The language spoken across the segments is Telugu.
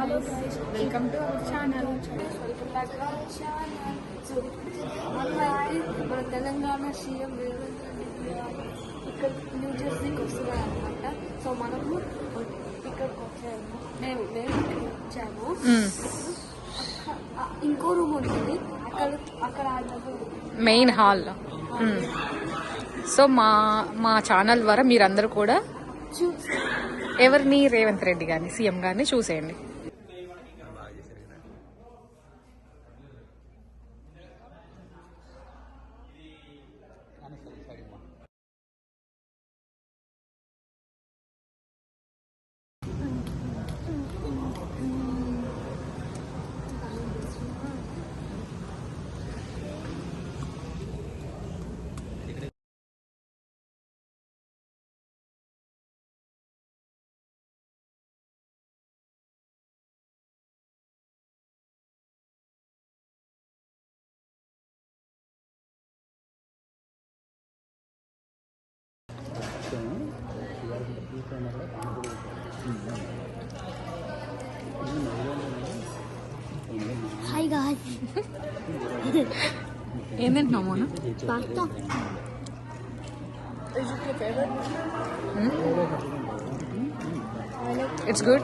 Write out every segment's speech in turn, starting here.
Hello guys welcome to our channel welcome back to our channel so మన తెలంగాణ సీఎం రేవంత్ రెడ్డి ఇక్కడ న్యూ జెర్సీకి వస్తున్నాయి అనమాట సో మనము ఇక్కడికి వచ్చాము. మేము మేము ఇక్కడికి వచ్చాము. ఇంకో రూమ్ ఉంటుంది. అక్కడ అక్కడ మెయిన్ హాల్ సో మా మా ఛానల్ ద్వారా మీరందరూ కూడా ఎవరిని? రేవంత్ రెడ్డి గారిని సీఎం గారిని చూసేయండి. Hi guys. Amen no. Pasta. Is it your favorite? It's good.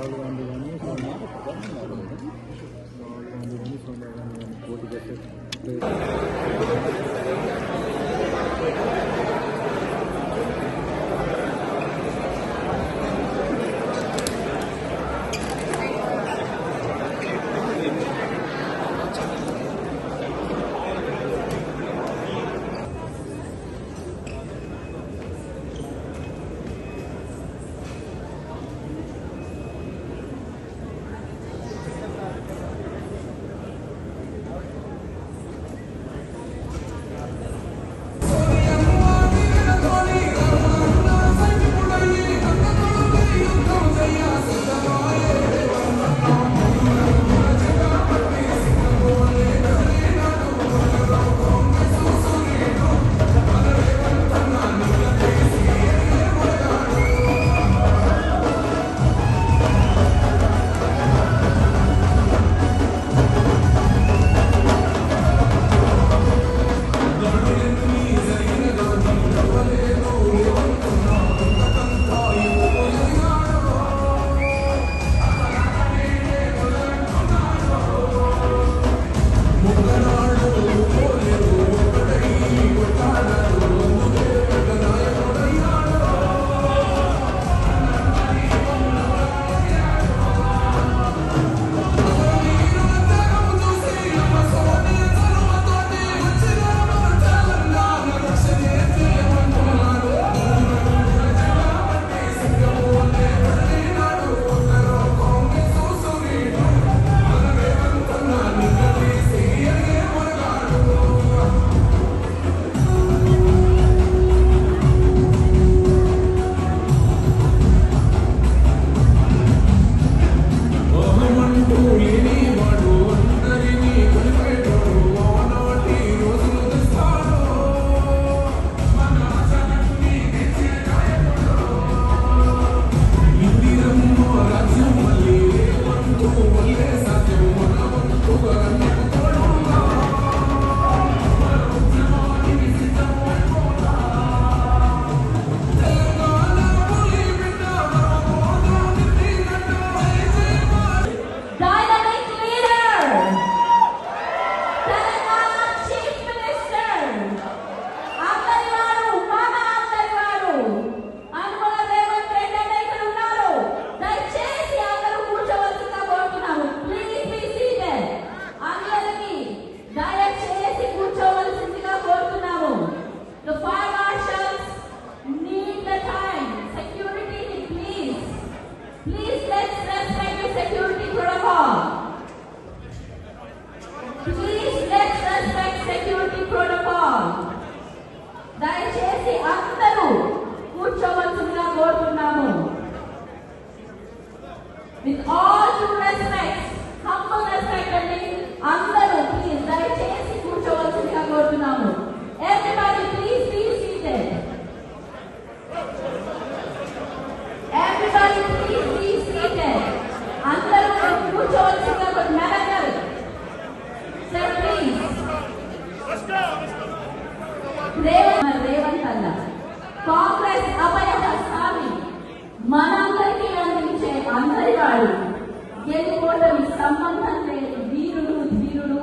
గెలుపోటమి సంబంధం లేని వీరుడు ధీరుడు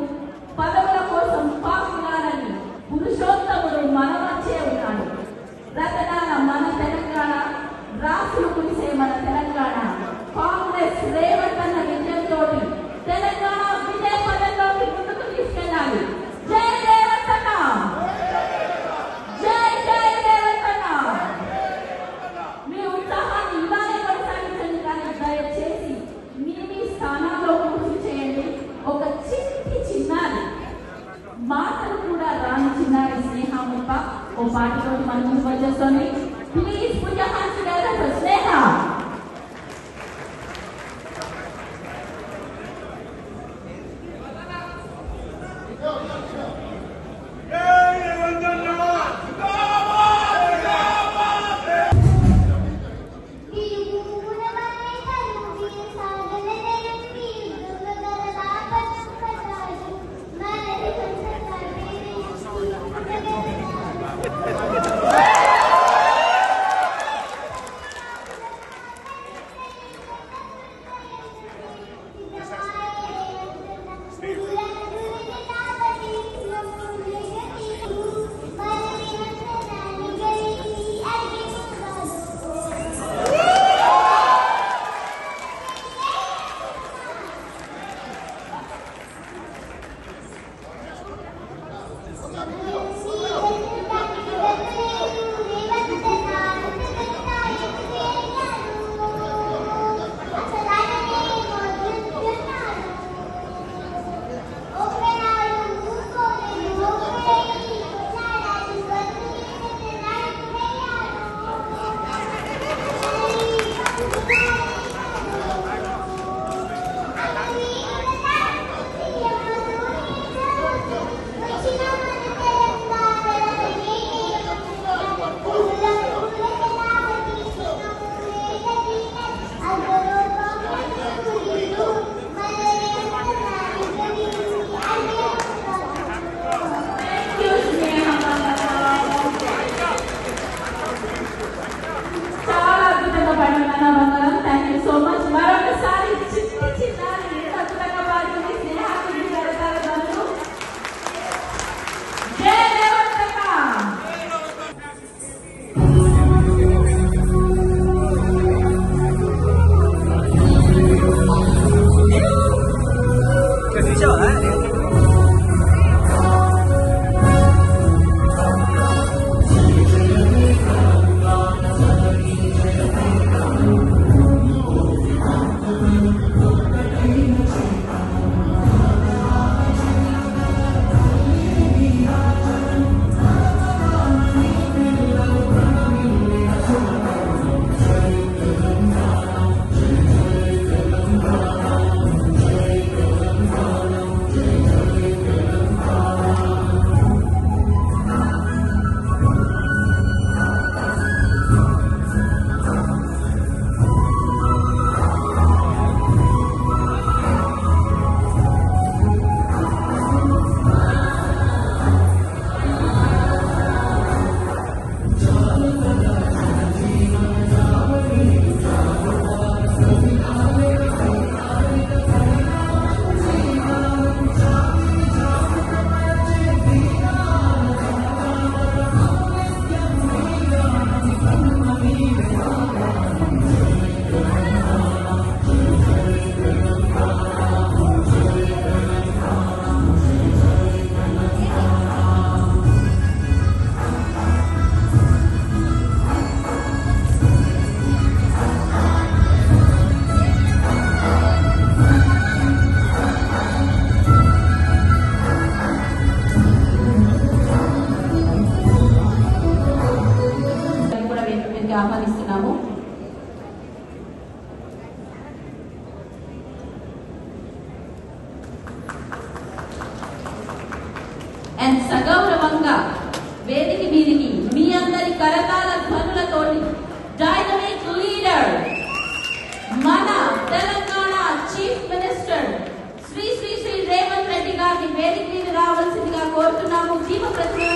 పదవుల కోసం పాపులారని పురుషోత్తముడు మన మధ్య ఉన్నాడు. రతనాల మన తెలంగాణ రాసులు కురిసే మన తెలంగాణ. కాంగ్రెస్ రేవంతన్న విజయంతో తెలంగాణ ఓ పాటతోటి మన ముందుకు అండ్ సగౌరవంగా వేదిక మీదికి మీ అందరి కరతాల ధ్వనులతోటి డైనమిక్ లీడర్ మన తెలంగాణ చీఫ్ మినిస్టర్ శ్రీ శ్రీ శ్రీ రేవంత్ రెడ్డి గారిని వేదిక మీద రావాల్సిందిగా కోరుతున్నాము. జీవ ప్రతిమ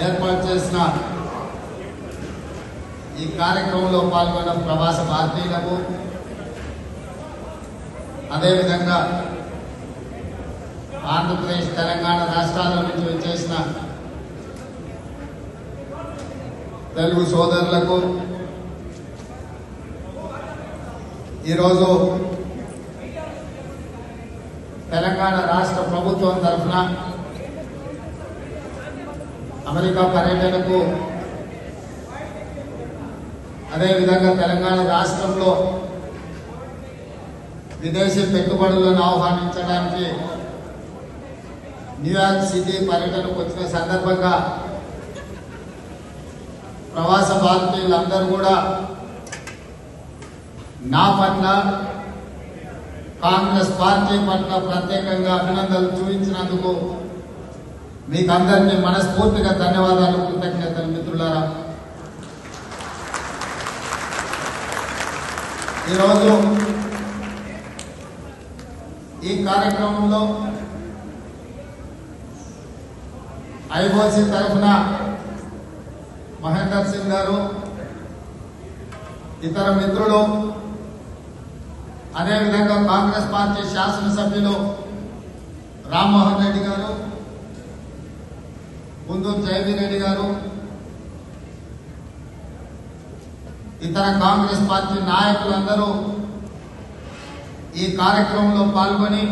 ఏర్పాటు చేసిన ఈ కార్యక్రమంలో పాల్గొన్న ప్రవాస భారతీయులకు అదేవిధంగా ఆంధ్రప్రదేశ్ తెలంగాణ రాష్ట్రాల నుంచి వచ్చేసిన తెలుగు సోదరులకు ఈరోజు తెలంగాణ రాష్ట్ర ప్రభుత్వం తరఫున అమెరికా పర్యటనకు అదేవిధంగా తెలంగాణ రాష్ట్రంలో విదేశీ పెట్టుబడులను ఆహ్వానించడానికి న్యూయార్క్ సిటీ పర్యటనకు వచ్చిన సందర్భంగా ప్రవాస భారతీయులందరూ కూడా నా పట్ల కాంగ్రెస్ పార్టీ పట్ల ప్రత్యేకంగా అభినందనలు చూపించినందుకు మీకు అందరికీ మనస్ఫూర్తిగా ధన్యవాదాలు కృతజ్ఞతలు మిత్రులారా. ఈరోజు ఈ కార్యక్రమంలో ఐఓసి తరఫున మహేందర్ సింగ్ గారు ఇతర మిత్రులు అదేవిధంగా కాంగ్రెస్ పార్టీ శాసనసభ్యులు రామ్మోహన్ రెడ్డి గారు కుందూరు జయవీర్ రెడ్డి గారు ఇతర కాంగ్రెస్ పార్టీ నాయకులందరూ ఈ కార్యక్రమంలో పాల్గొని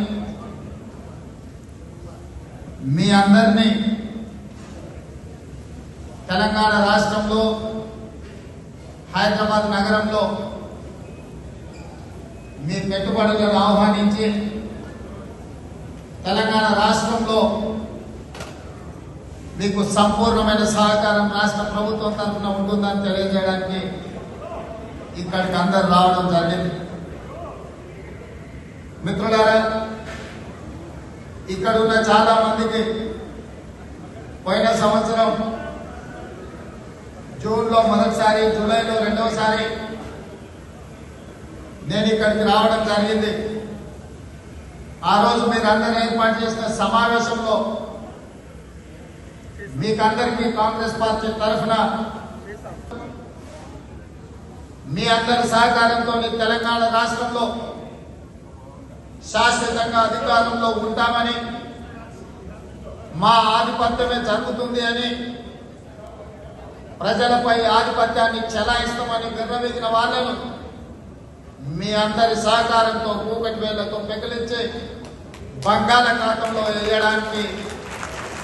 మీ అందరినీ తెలంగాణ రాష్ట్రంలో హైదరాబాద్ నగరంలో మీ పెట్టుబడులను ఆహ్వానించి తెలంగాణ రాష్ట్రంలో మీకు సంపూర్ణమైన సహకారం రాష్ట్ర ప్రభుత్వం తరఫున ఉంటుందని తెలియజేయడానికి ఇక్కడికి అందరు రావడం జరిగింది. మిత్రులారా ఇక్కడ ఉన్న చాలా మందికి పోయిన సంవత్సరం జూన్లో మొదటిసారి జూలైలో రెండవసారి నేను ఇక్కడికి రావడం జరిగింది. ఆ రోజు మీరు అందరూ ఏర్పాటు చేసిన సమావేశంలో మీకందరికీ కాంగ్రెస్ పార్టీ తరఫున మీ అందరి సహకారంతో తెలంగాణ రాష్ట్రంలో శాశ్వతంగా అధికారంలో ఉంటామని మా ఆధిపత్యమే జరుగుతుంది అని ప్రజలపై ఆధిపత్యాన్ని చెలాయిస్తామని నిర్ణయించిన వాళ్ళను మీ అందరి సహకారంతో కూకటి వేళ్ళతో పెకిలించి బంగాళాఖాతంలో వేయడానికి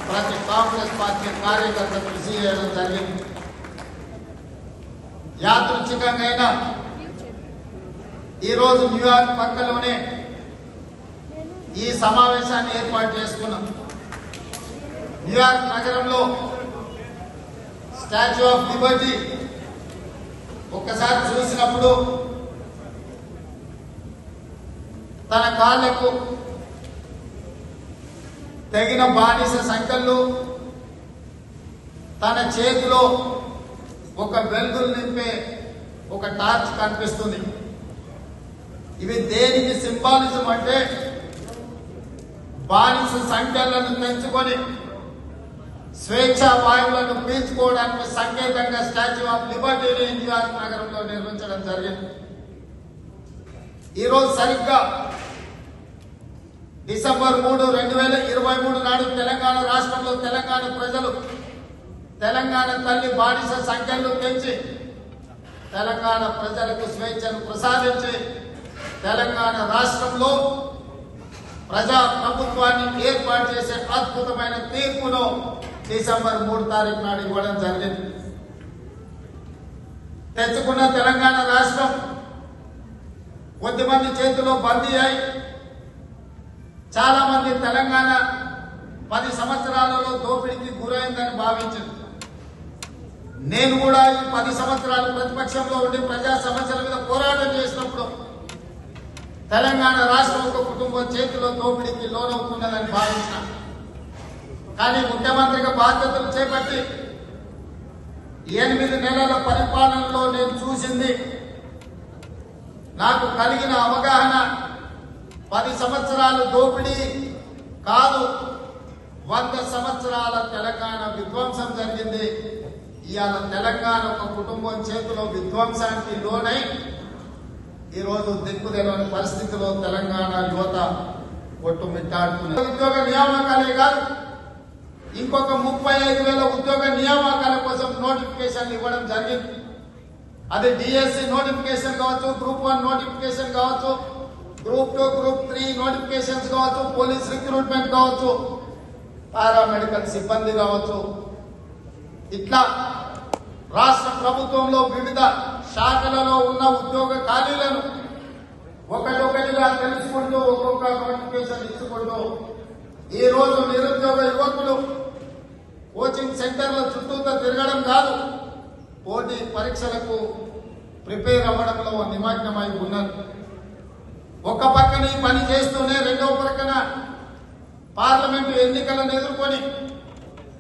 ప్రతి కాంగ్రెస్ పార్టీ కార్యకర్త కృషి చేయడం జరిగింది యాదృచ్ఛికంగా ఈరోజు న్యూయార్క్ పక్కలోనే ఈ సమావేశాన్ని ఏర్పాటు చేసుకున్నాం న్యూయార్క్ నగరంలో స్టాచ్యూ ఆఫ్ లిబర్టీ ఒక్కసారి చూసినప్పుడు తన కాళ్ళకు తగిన బానిస సంఖ్యలు తన చేతిలో ఒక వెలుగులు నింపే ఒక టార్చ్ కనిపిస్తుంది. ఇవి దేనికి సింబాలిజం అంటే బానిస సంఖ్యలను తెంచుకొని స్వేచ్ఛా వాయువులను పీల్చుకోవడానికి సంకేతంగా స్టాచ్యూ ఆఫ్ లిబర్టీని న్యూయార్క్ నగరంలో నిర్మించడం జరిగింది. ఈరోజు సరిగ్గా డిసెంబర్ మూడు రెండు వేల ఇరవై మూడు నాడు తెలంగాణ రాష్ట్రంలో తెలంగాణ ప్రజలు తెలంగాణ తల్లి బానిస సంఖ్యలు పెంచి తెలంగాణ ప్రజలకు స్వేచ్ఛను ప్రసాదించి తెలంగాణ రాష్ట్రంలో ప్రజా ప్రభుత్వాన్ని ఏర్పాటు చేసే అద్భుతమైన తీర్పును డిసెంబర్ మూడు తారీఖు నాడు ఇవ్వడం జరిగింది. తెచ్చుకున్న తెలంగాణ రాష్ట్రం కొద్దిమంది చేతిలో బందీ అయి చాలా మంది తెలంగాణ పది సంవత్సరాలలో దోపిడీకి గురైందని భావించింది. నేను కూడా ఈ పది సంవత్సరాలు ప్రతిపక్షంలో ఉండి ప్రజా సమస్యల మీద పోరాటం చేసినప్పుడు తెలంగాణ రాష్ట్రం ఒక కుటుంబం చేతిలో దోపిడీకి లోనవుతున్నదని భావించిన. కానీ ముఖ్యమంత్రిగా బాధ్యతలు చేపట్టి ఎనిమిది నెలల పరిపాలనలో నేను చూసింది నాకు కలిగిన అవగాహన పది సంవత్సరాలు దోపిడీ కాదు. వంద సంవత్సరాల తెలంగాణ విధ్వంసం జరిగింది. ఇవాళ తెలంగాణ ఒక కుటుంబం చేతిలో విధ్వంసానికి లోనై ఈరోజు దిక్కు తెలియని పరిస్థితిలో తెలంగాణ యువత కొట్టుమిట్టాడుతున్నారు ఉద్యోగ నియామకాలే కాదు. ఇంకొక ముప్పై ఐదు వేల ఉద్యోగ నియామకాల కోసం నోటిఫికేషన్ ఇవ్వడం జరిగింది. అది డిఎస్సి నోటిఫికేషన్ కావచ్చు గ్రూప్ వన్ నోటిఫికేషన్ కావచ్చు group two group three notifications కావచ్చు పోలీస్ రిక్రూట్మెంట్ కావచ్చు పారామెడికల్ సిబ్బంది కావచ్చు. ఇట్లా రాష్ట్ర ప్రభుత్వంలో వివిధ శాఖలలో ఉన్న ఉద్యోగ ఖాళీలను ఒకటొకటిగా తెలుసుకుంటూ ఒక్కొక్క నోటిఫికేషన్ ఇచ్చుకుంటూ ఈ రోజు నిరుద్యోగ యువకులు కోచింగ్ సెంటర్ల చుట్టూతో తిరగడం కాదు పోటీ పరీక్షలకు ప్రిపేర్ అవ్వడంలో నిమగ్నమై ఉన్నారు. ఒక పక్కన ఈ పని చేస్తూనే రెండవ పక్కన పార్లమెంటు ఎన్నికలను ఎదుర్కొని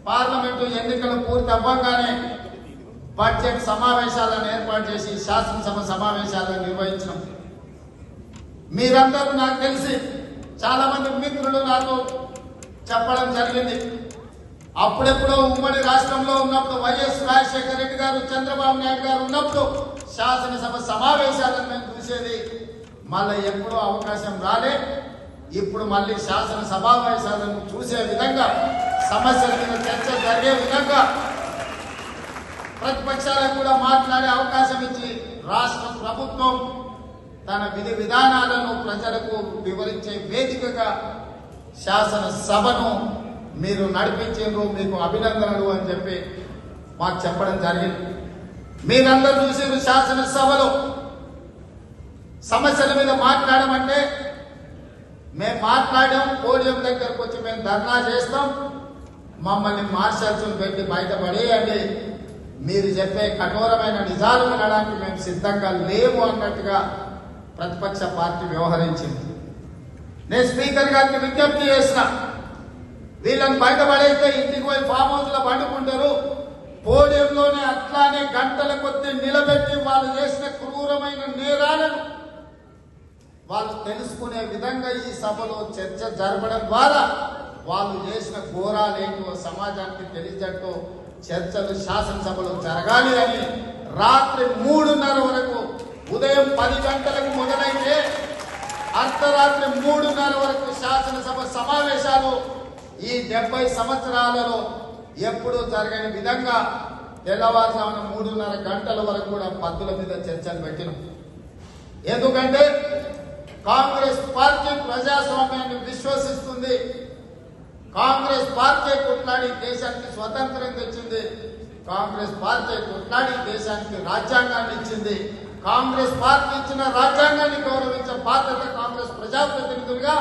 పార్లమెంటు ఎన్నికలు పూర్తి అవ్వగానే బడ్జెట్ సమావేశాలను ఏర్పాటు చేసి శాసనసభ సమావేశాలను నిర్వహించడం మీరందరూ నాకు తెలిసి చాలా మంది మిత్రులు నాకు చెప్పడం జరిగింది. అప్పుడెప్పుడో ఉమ్మడి రాష్ట్రంలో ఉన్నప్పుడు వైఎస్ రాజశేఖర రెడ్డి గారు చంద్రబాబు నాయుడు గారు ఉన్నప్పుడు శాసనసభ సమావేశాలను మేము చూసేది మళ్ళీ ఎప్పుడూ అవకాశం రాలే. ఇప్పుడు మళ్ళీ శాసన సమావేశాలను చూసే విధంగా సమస్యల మీద చర్చ జరిగే విధంగా ప్రతిపక్షాలకు కూడా మాట్లాడే అవకాశం ఇచ్చి రాష్ట్ర ప్రభుత్వం తన విధి విధానాలను ప్రజలకు వివరించే వేదికగా శాసన సభను మీరు నడిపించారు మీకు అభినందనలు అని చెప్పి మాకు చెప్పడం జరిగింది. మీరందరూ చూసిన శాసనసభలో సమస్యల మీద మాట్లాడమంటే మేము మాట్లాడాం పోడియం దగ్గరకు వచ్చి మేము ధర్నా చేస్తాం. మమ్మల్ని మార్షల్స్ పెట్టి బయటపడేయండి. మీరు చెప్పే కఠోరమైన నిజాలు వినడానికి మేము సిద్ధంగా లేము అన్నట్టుగా ప్రతిపక్ష పార్టీ వ్యవహరించింది. నేను స్పీకర్ గారికి విజ్ఞప్తి చేసిన వీళ్ళని బయటపడేస్తే ఇంటికి పోయి ఫామ్ హౌస్లో పండుకుంటారు. పోడియంలోనే అట్లానే గంటల కొద్ది నిలబెట్టి వాళ్ళు చేసిన క్రూరమైన నేరాలను వాళ్ళు తెలుసుకునే విధంగా ఈ సభలో చర్చ జరపడం ద్వారా వాళ్ళు చేసిన ఘోరాలేంటో సమాజానికి తెలియజేట్టు చర్చలు శాసనసభలో జరగాలి అని రాత్రి మూడున్నర వరకు ఉదయం పది గంటలకు మొదలైతే అర్ధరాత్రి మూడున్నర వరకు శాసనసభ సమావేశాలు ఈ డెబ్బై సంవత్సరాలలో ఎప్పుడూ జరగని విధంగా తెల్లవారుజామున మూడున్నర గంటల వరకు కూడా పద్దుల మీద చర్చలు పెట్టినాం. ఎందుకంటే కాంగ్రెస్ పార్టీ ప్రజాస్వామ్యాన్ని విశ్వసిస్తుంది. కాంగ్రెస్ పార్టీ కొట్లాడి దేశానికి స్వతంత్రం తెచ్చింది. కాంగ్రెస్ పార్టీ కొట్లాడి దేశానికి రాజ్యాంగాన్ని ఇచ్చింది. కాంగ్రెస్ పార్టీ ఇచ్చిన రాజ్యాంగాన్ని గౌరవించే బాధ్యత కాంగ్రెస్ ప్రజాప్రతినిధులుగా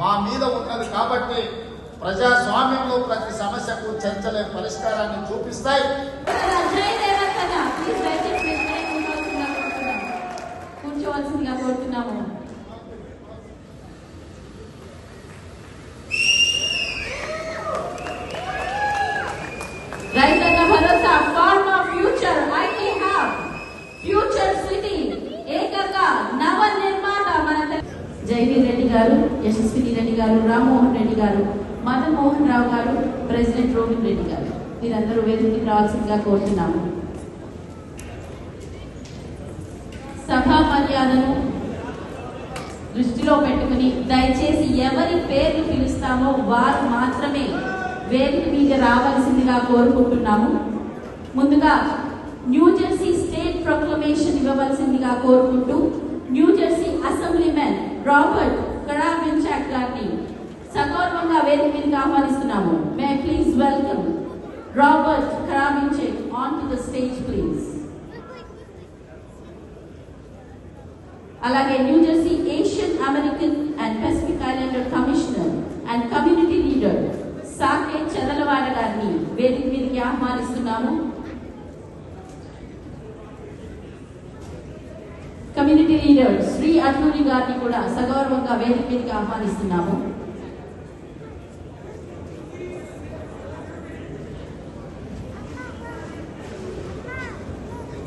మా మీద ఉన్నది కాబట్టి ప్రజాస్వామ్యంలో ప్రతి సమస్యకు చర్చలే పరిష్కారాన్ని చూపిస్తాయి జై రేవంత్ అన్న ప్లీజ్ దయచేసి మీరు ఇక్కడే కూర్చోవాల్సిందిగా కోరుతున్నాము కూర్చోవాల్సిందిగా కోరుతున్నాము రైతన్న భరోసా future IT hub future city ఏకంగా నవ నిర్మాత మన జైవీర్ రెడ్డి గారు యశస్విని రెడ్డి గారు రామ్మోహన్ రెడ్డి గారు మదన్ మోహన్ రావు గారు ప్రెసిడెంట్ రోహిత్ రెడ్డి గారు. మీరందరూ వేదికకి రావాల్సిందిగా కోరుతున్నాము. సభా మర్యాదను దయచేసి ఎవరి పేర్లు పిలుస్తామో వారు మాత్రమే వేదిక మీద రావాల్సిందిగా కోరుకుంటున్నాము. ముందుగా న్యూ జెర్సీ స్టేట్ ప్రొక్లమేషన్ ఇవ్వవలసిందిగా కోరుకుంటూ New Jersey assemblymen Robert Kadabinchak గారిని సగౌరవంగా వేదిక మీదకి ఆహ్వానిస్తున్నాము. May please welcome Robert Kadabinchak on to the stage please అలాగే New Jersey Asian American and Pacific Islander commissioner and community leader Sake Chadalavada గారిని వేదిక మీదకి ఆహ్వానిస్తున్నాము. కమ్యూనిటీ లీడర్ శ్రీ అట్లూరి గారిని కూడా సగౌరవంగా వేదిక మీదకి ఆహ్వానిస్తున్నాము.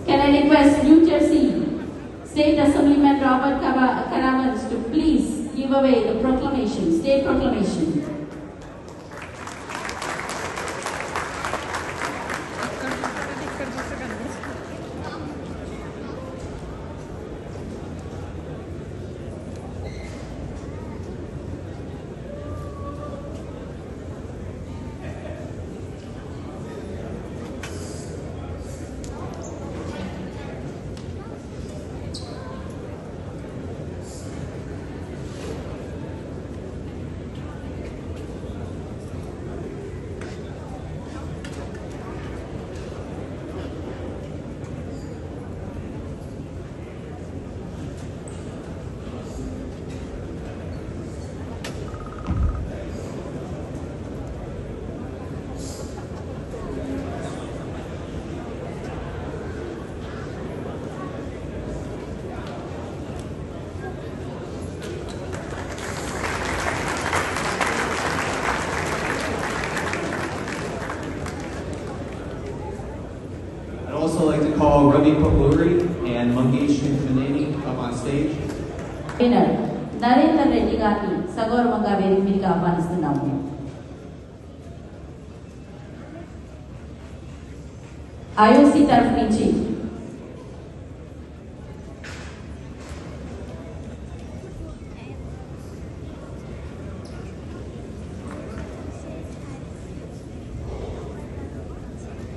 Can I request New State Assemblyman Robert Karamans to please give away the proclamation, state proclamation. To call Ravi Papluri and Mangesh Manani up on stage. వినర్ నరేందర్ రెడ్డి గారిని సగౌరవంగా వేదిక మీదకి ఆహ్వానిస్తున్నాము ఐఓసి తరఫు నుంచి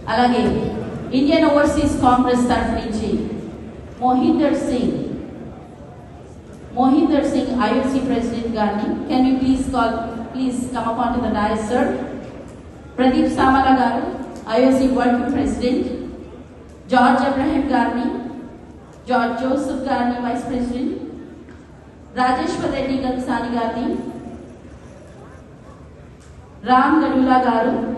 అలాగే Indian Overseas Congress तरफ़ नीचे Mohinder Singh Mohinder Singh, IOC President Gandhi. Can you please call, please come up onto the dais, sir? Pradeep Samala Garu, IOC Working President. George Abraham Garni, George Joseph Garni, Vice President. Rajeshwar Reddy Gansani Garni, Ram Gadula Garu,